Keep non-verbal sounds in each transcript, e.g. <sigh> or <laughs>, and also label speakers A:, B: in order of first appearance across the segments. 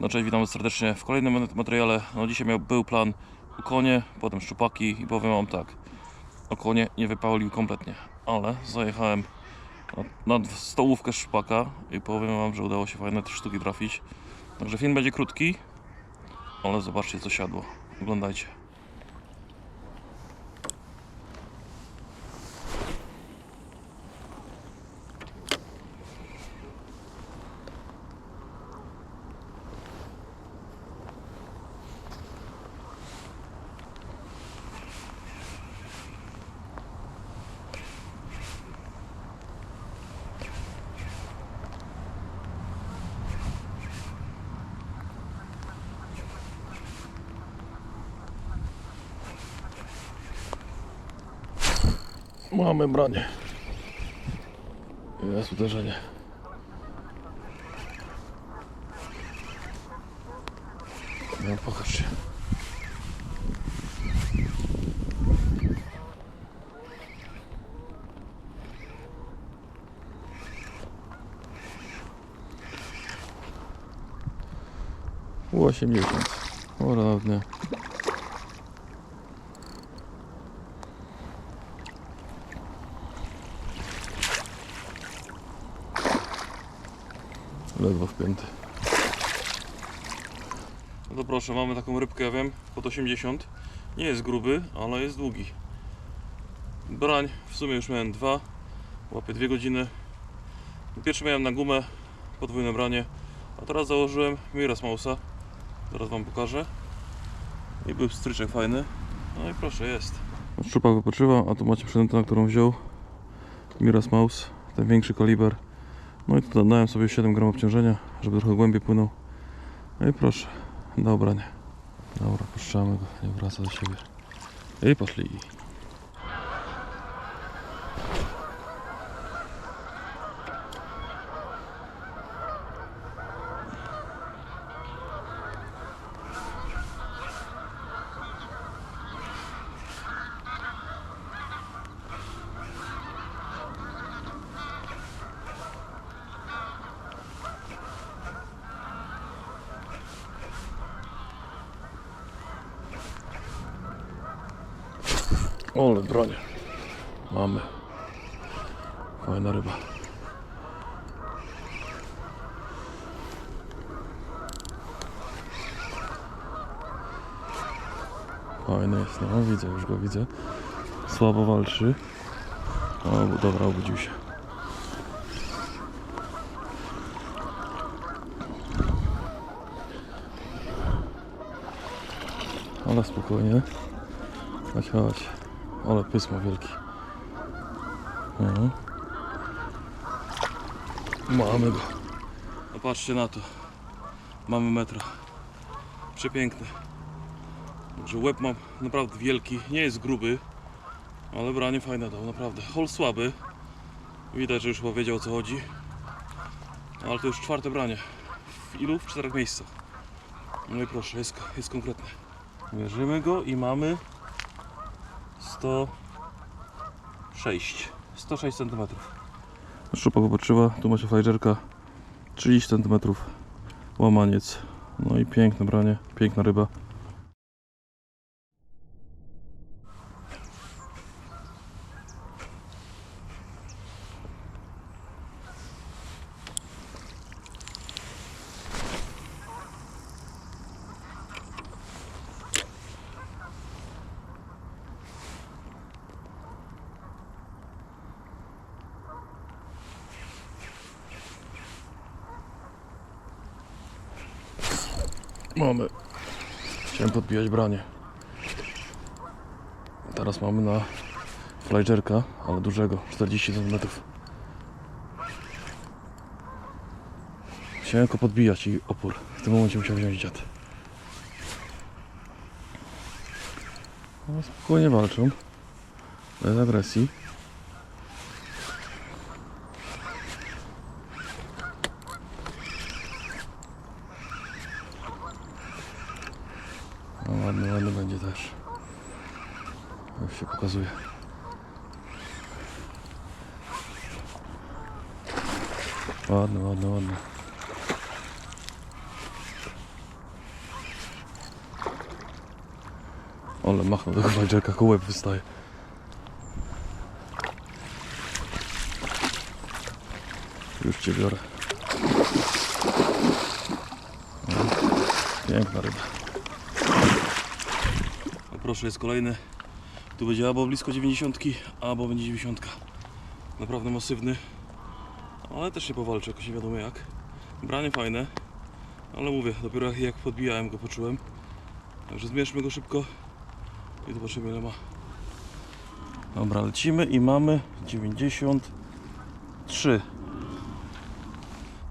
A: No cześć, witam serdecznie w kolejnym materiale. No dzisiaj miał, był plan o konie, potem szczupaki i powiem wam tak. O konie nie wypalił kompletnie, ale zajechałem na, stołówkę szczupaka i powiem wam, że udało się fajne te sztuki trafić. Także film będzie krótki, ale zobaczcie co siadło. Oglądajcie. Mamy branie. Jest uderzenie. No pokaż się. 80. O, nawet Ledwo wpięty. No to proszę, mamy taką rybkę, ja wiem, pod 80. Nie jest gruby, ale jest długi. Brań w sumie już miałem dwa. Łapie dwie godziny. Pierwszy miałem na gumę, podwójne branie. A teraz założyłem Miras Mausa. Zaraz wam pokażę. I był stryczek fajny. No i proszę, jest. Szczupak wypoczywa, a tu macie przynętę, na którą wziął. Miras Maus, ten większy kaliber. No i tu dałem sobie 7 gram obciążenia, żeby trochę głębiej płynął. No i proszę, do obrania. Dobra, puszczamy go, nie wraca do siebie. I poszli. Ole, broń. Mamy. Fajna ryba. Fajny jest, no widzę, już go widzę. Słabo walczy. O, dobra, obudził się. Ale spokojnie. Chodź, chodź. Ale pysmo wielki. Mhm. Mamy go. No patrzcie na to. Mamy metra. Przepiękny. Także łeb mam naprawdę wielki. Nie jest gruby. Ale branie fajne dał, naprawdę. Hol słaby. Widać, że już chyba wiedział o co chodzi. Ale to już czwarte branie. W ilu? W czterech miejscach. No i proszę, jest, jest konkretne. Mierzymy go i mamy 106 106 cm Szczupak popatrzyła, tu macie fajżerka 30 cm łamaniec. No i piękne branie, piękna ryba Mamy. Chciałem podbijać branie. Teraz mamy na flagerka, ale dużego, 40 cm. Chciałem go podbijać i opór. W tym momencie musiał wziąć dziad. No, spokojnie walczą. Bez agresji. No, ładny, ładny będzie też. Już się pokazuje. Ładny, ładny, ładny. Ale machnął tego walczerka, kołeb wystaje. Już cię biorę. Piękna ryba. Proszę, jest kolejny. Tu będzie albo blisko 90, albo będzie 90. Naprawdę masywny. Ale też się powalczy, jakoś nie wiadomo jak. Branie fajne. Ale mówię, dopiero jak podbijałem go poczułem. Także zmierzmy go szybko i zobaczymy ile ma. Dobra, lecimy i mamy 93.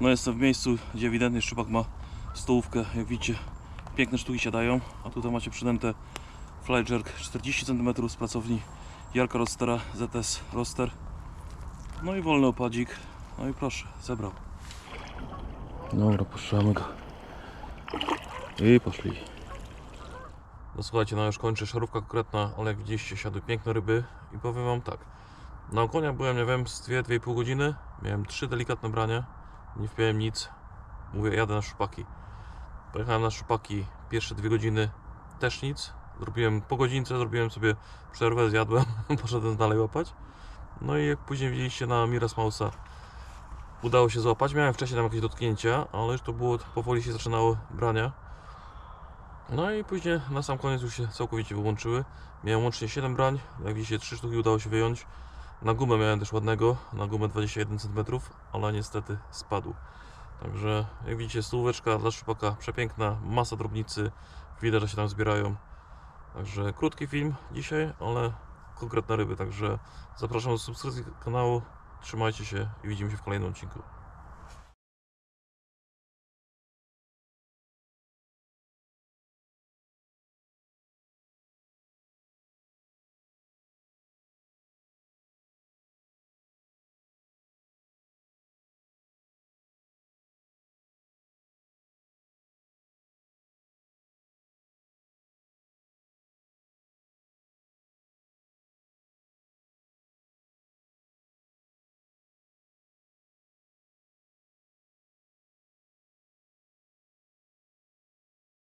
A: No jestem w miejscu, gdzie ewidentnie szczupak ma stołówkę. Jak widzicie, piękne sztuki siadają. A tutaj macie przynętę Fly Jerk 40 cm z pracowni Jarka Rostera ZS Roster. No i wolny opadzik. No i proszę, zebrał. Dobra, puszczamy go. I poszli. No słuchajcie, no już kończę szarówka konkretna, ale jak widzieliście siadły piękne ryby i powiem wam tak. Na okonia byłem, nie wiem, z 2-2,5 godziny. Miałem trzy delikatne brania. Nie wpiąłem nic. Mówię, jadę na szupaki. Pojechałem na szupaki pierwsze dwie godziny, też nic. Zrobiłem po godzince, zrobiłem sobie przerwę, zjadłem, <laughs> poszedłem dalej łapać. No i jak później widzieliście na Miras Mausa, udało się złapać. Miałem wcześniej tam jakieś dotknięcia, ale już to było, powoli się zaczynały brania. No i później na sam koniec już się całkowicie wyłączyły. Miałem łącznie 7 brań, jak widzicie 3 sztuki udało się wyjąć. Na gumę miałem też ładnego, na gumę 21 cm, ale niestety spadł. Także jak widzicie stóweczka dla szupaka przepiękna, masa drobnicy, widać, że się tam zbierają. Także krótki film dzisiaj, ale konkretne ryby, także zapraszam do subskrypcji kanału, trzymajcie się i widzimy się w kolejnym odcinku.